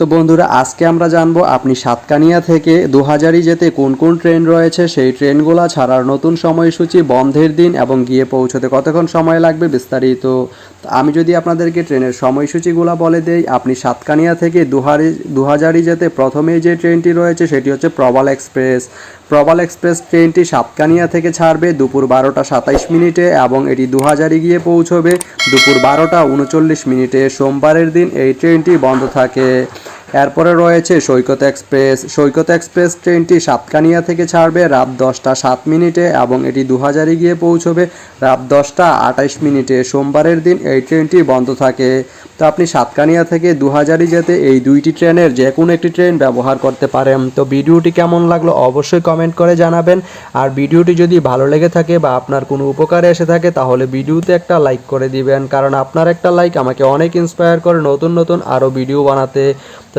তো বন্ধুরা, আজকে আমরা জানব আপনি সাতকানিয়া থেকে দু হাজারই যেতে কোন কোন ট্রেন রয়েছে, সেই ট্রেনগুলো ছাড়ার নতুন সময়সূচি, বন্ধের দিন এবং গিয়ে পৌঁছতে কতক্ষণ সময় লাগবে বিস্তারিত। আমি যদি আপনাদেরকে ট্রেনের সময়সূচিগুলো বলে দেই, আপনি সাতকানিয়া থেকে দুহারি দু হাজারই যেতে প্রথমেই যে ট্রেনটি রয়েছে, সেটি হচ্ছে প্রবাল এক্সপ্রেস। প্রবাল এক্সপ্রেস ট্রেনটি সাতকানিয়া থেকে ছাড়বে দুপুর বারোটা সাতাইশ মিনিটে এবং এটি দু হাজারই গিয়ে পৌঁছবে দুপুর বারোটা উনচল্লিশ মিনিটে। সোমবারের দিন এই ট্রেনটি বন্ধ থাকে। এরপরে রয়েছে সৈকত এক্সপ্রেস। সৈকত এক্সপ্রেস ট্রেনটি সাতকানিয়া থেকে ছাড়বে, রাত দশটা সাত মিনিটে এবং এটি দু হাজারে গিয়ে পৌঁছবে রাত দশটা আঠাইশ মিনিটে। সোমবারের দিন এই ট্রেনটি বন্ধ থাকে। তো আপনি সাতকানিয়া থেকে দু হাজারই যেতে এই দুইটি ট্রেনের যে কোনো একটি ট্রেন ব্যবহার করতে পারেন। তো ভিডিওটি কেমন লাগল অবশ্যই কমেন্ট করে জানাবেন। আর ভিডিওটি যদি ভালো লেগে থাকে বা আপনার কোনো উপকারে এসে থাকে, তাহলে ভিডিওতে একটা লাইক করে দিবেন। কারণ আপনার একটা লাইক আমাকে অনেক ইন্সপায়ার করে নতুন নতুন আরও ভিডিও বানাতে। তো